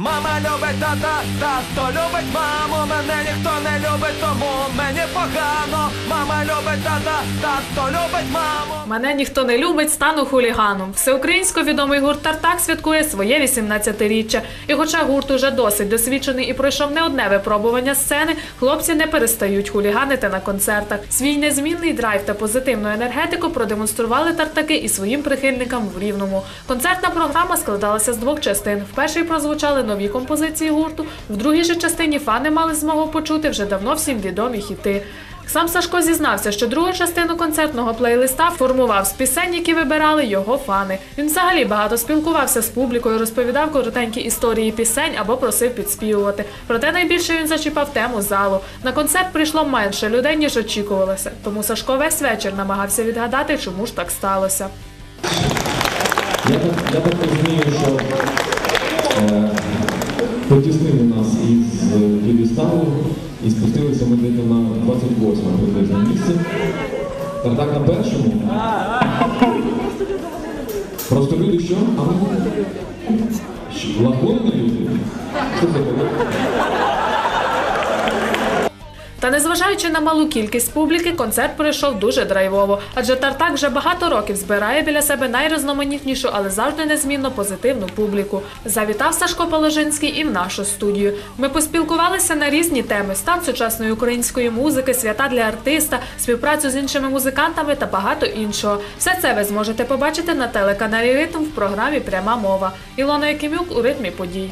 Мама любить тата, тато любить маму, мене ніхто не любить, тому мені погано. Мама любить тата, тато любить маму. Мене ніхто не любить, стану хуліганом. Всеукраїнсько відомий гурт Тартак святкує своє 18-річчя. І хоча гурт уже досить досвідчений і пройшов не одне випробування сцени, хлопці не перестають хуліганити на концертах. Свій незмінний драйв та позитивну енергетику продемонстрували тартаки і своїм прихильникам в рівному. Концертна програма складалася з двох частин. В першій прозвучали нові композиції гурту, в другій же частині фани мали змогу почути вже давно всім відомі хіти. Сам Сашко зізнався, що другу частину концертного плейлиста формував з пісень, які вибирали його фани. Він взагалі багато спілкувався з публікою, розповідав коротенькі історії пісень або просив підспівувати. Проте найбільше він зачіпав тему залу. На концерт прийшло менше людей, ніж очікувалося. Тому Сашко весь вечір намагався відгадати, чому ж так сталося. Я так, я так розумію, що е, потіснили нас із е, п'єдесталу і спустилися ми десь на 28 приблизно місце. Та так на першому. Просто люди що? А ми лагодні люди? Що це таке? Та незважаючи на малу кількість публіки, концерт пройшов дуже драйвово, адже Тартак вже багато років збирає біля себе найрізноманітнішу, але завжди незмінно позитивну публіку. Завітав Сашко Положинський і в нашу студію. Ми поспілкувалися на різні теми: стан сучасної української музики, свята для артиста, співпрацю з іншими музикантами та багато іншого. Все це ви зможете побачити на телеканалі Ритм в програмі Пряма мова. Ілона Якимюк у ритмі подій.